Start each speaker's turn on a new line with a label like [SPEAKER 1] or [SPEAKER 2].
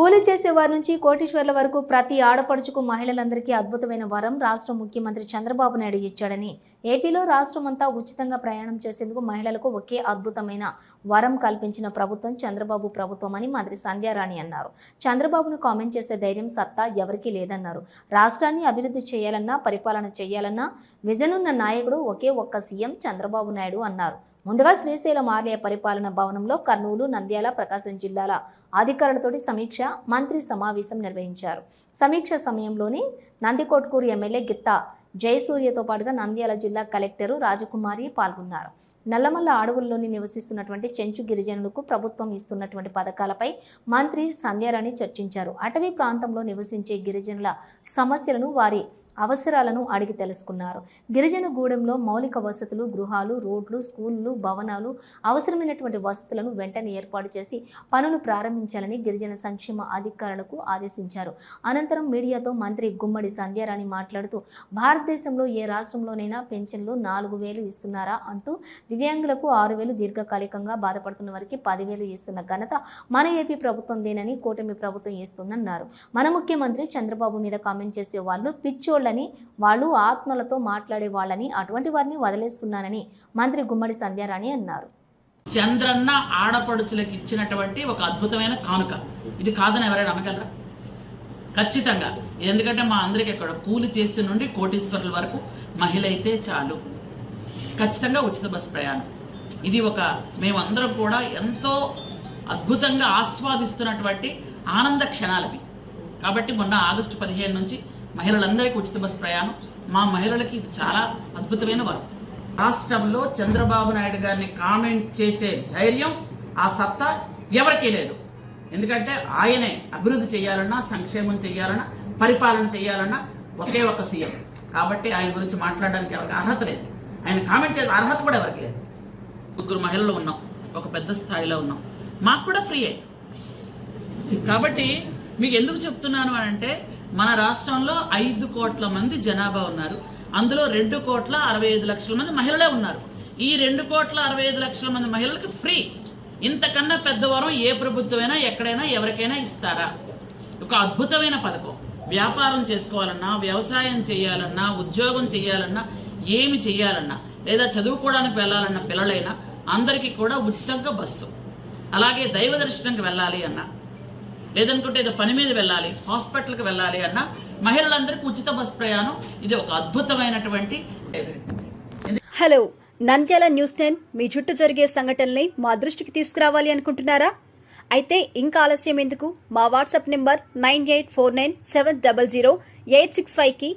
[SPEAKER 1] కూలి చేసే వారి నుంచి కోటీశ్వర్ల వరకు ప్రతి ఆడపడుచుకు మహిళలందరికీ అద్భుతమైన వరం రాష్ట్ర ముఖ్యమంత్రి చంద్రబాబు నాయుడు ఇచ్చాడని ఏపీలో రాష్ట్రమంతా ఉచితంగా ప్రయాణం చేసేందుకు మహిళలకు ఒకే అద్భుతమైన వరం కల్పించిన ప్రభుత్వం చంద్రబాబు ప్రభుత్వం అని మంత్రి సంధ్యారాణి అన్నారు. చంద్రబాబును కామెంట్ చేసే ధైర్యం సత్తా ఎవరికీ లేదన్నారు. రాష్ట్రాన్ని అభివృద్ధి చేయాలన్నా పరిపాలన చేయాలన్నా విజనున్న ఉన్న నాయకుడు ఒకే ఒక్క సీఎం చంద్రబాబు నాయుడు అన్నారు. ముందుగా శ్రీశైలం ఆలయ పరిపాలన భవనంలో కర్నూలు నంద్యాల ప్రకాశం జిల్లాల అధికారులతోటి సమీక్ష మంత్రి సమావేశం నిర్వహించారు. సమీక్ష సమయంలోనే నందికొట్కూరు ఎమ్మెల్యే గిత్తా జయసూర్యతో పాటుగా నంద్యాల జిల్లా కలెక్టరు రాజకుమారి పాల్గొన్నారు. నల్లమల్ల అడవుల్లోని నివసిస్తున్నటువంటి చెంచు గిరిజనులకు ప్రభుత్వం ఇస్తున్నటువంటి పథకాలపై మంత్రి సంధ్యారాణి చర్చించారు. అటవీ ప్రాంతంలో నివసించే గిరిజనుల సమస్యలను వారి అవసరాలను అడిగి తెలుసుకున్నారు. గిరిజన గూడెంలో మౌలిక వసతులు గృహాలు రోడ్లు స్కూళ్ళు భవనాలు అవసరమైనటువంటి వసతులను వెంటనే ఏర్పాటు చేసి పనులు ప్రారంభించాలని గిరిజన సంక్షేమ అధికారులకు ఆదేశించారు. అనంతరం మీడియాతో మంత్రి గుమ్మడి సంధ్యారాణి మాట్లాడుతూ భారతదేశంలో ఏ రాష్ట్రంలోనైనా పెన్షన్లు నాలుగు వేలు ఇస్తున్నారా? అంటూ దివ్యాంగులకు ఆరు వేలు దీర్ఘకాలికంగా బాధపడుతున్న వారికి పదివేలు ఇస్తున్న ఘనత మన ఏపీ ప్రభుత్వందేనని కూటమి ప్రభుత్వం ఇస్తుందన్నారు. మన ముఖ్యమంత్రి చంద్రబాబు మీద కామెంట్ చేసే వాళ్ళు పిచ్చోళ్ళని వాళ్ళు ఆత్మలతో మాట్లాడే వాళ్ళని అటువంటి వారిని వదిలేస్తున్నానని మంత్రి గుమ్మడి సంధ్యారాణి అన్నారు.
[SPEAKER 2] చంద్రన్న ఆడపడుచులకు ఇచ్చినటువంటి ఒక అద్భుతమైన కానుక. ఇది కాదని ఎవరైనా అనగలరా ఖచ్చితంగా. ఎందుకంటే మా అందరికి ఇక్కడ కూలి చేసి నుండి కోటీశ్వరుల వరకు మహిళ అయితే చాలు. ఖచ్చితంగా ఉచిత బస్ ప్రయాణం. ఇది ఒక మేమందరం కూడా ఎంతో అద్భుతంగా ఆస్వాదిస్తున్నటువంటి ఆనంద క్షణాలవి కాబట్టి మొన్న ఆగస్టు పదిహేను నుంచి మహిళలందరికీ ఉచిత బస్ ప్రయాణం. మా మహిళలకి ఇది చాలా అద్భుతమైన వరం. రాష్ట్రంలో చంద్రబాబు నాయుడు గారిని కామెంట్ చేసే ధైర్యం ఆ సత్తా ఎవరికీ లేదు. ఎందుకంటే ఆయనే అభివృద్ధి చేయాలన్నా సంక్షేమం చేయాలన్నా పరిపాలన చేయాలన్నా ఒకే ఒక సీఎం. కాబట్టి ఆయన గురించి మాట్లాడడానికి ఎవరికి అర్హత లేదు. ఆయన కామెంట్ చేసే అర్హత కూడా ఎవరికి లేదు. ముగ్గురు మహిళలు ఉన్నాం ఒక పెద్ద స్థాయిలో ఉన్నాం. మాకు కూడా ఫ్రీయే. కాబట్టి మీకు ఎందుకు చెప్తున్నాను అని అంటే మన రాష్ట్రంలో ఐదు కోట్ల మంది జనాభా ఉన్నారు. అందులో రెండు కోట్ల అరవై ఐదు లక్షల మంది మహిళలే ఉన్నారు. ఈ రెండు కోట్ల అరవై ఐదు లక్షల మంది మహిళలకు ఫ్రీ. ఇంతకన్నా పెద్ద వరం ఏ ప్రభుత్వమైనా ఎక్కడైనా ఎవరికైనా ఇస్తారా? ఒక అద్భుతమైన పథకం. వ్యాపారం చేసుకోవాలన్నా వ్యవసాయం చేయాలన్నా ఉద్యోగం చేయాలన్నా ఏమి చేయాలన్నా లేదా చదువుకోవడానికి వెళ్ళాలన్న పిల్లలైనా అందరికీ కూడా ఉచితంగా బస్సు. అలాగే దైవ దర్శనంకి వెళ్ళాలి అన్నా లేదనుకుంటే ఏదో పని మీద వెళ్ళాలి హాస్పిటల్కి వెళ్ళాలి అన్న మహిళలందరికీ ఉచిత బస్సు ప్రయాణం ఇది ఒక అద్భుతమైనటువంటి
[SPEAKER 3] హలో నంద్యాల న్యూస్ టెన్ మీ చుట్టూ జరిగే సంఘటనల్ని మా దృష్టికి తీసుకురావాలి అనుకుంటున్నారా? అయితే ఇంకా ఆలస్యం ఎందుకు? మా WhatsApp number nine eight four nine seven double zero eight six ఫైవ్కి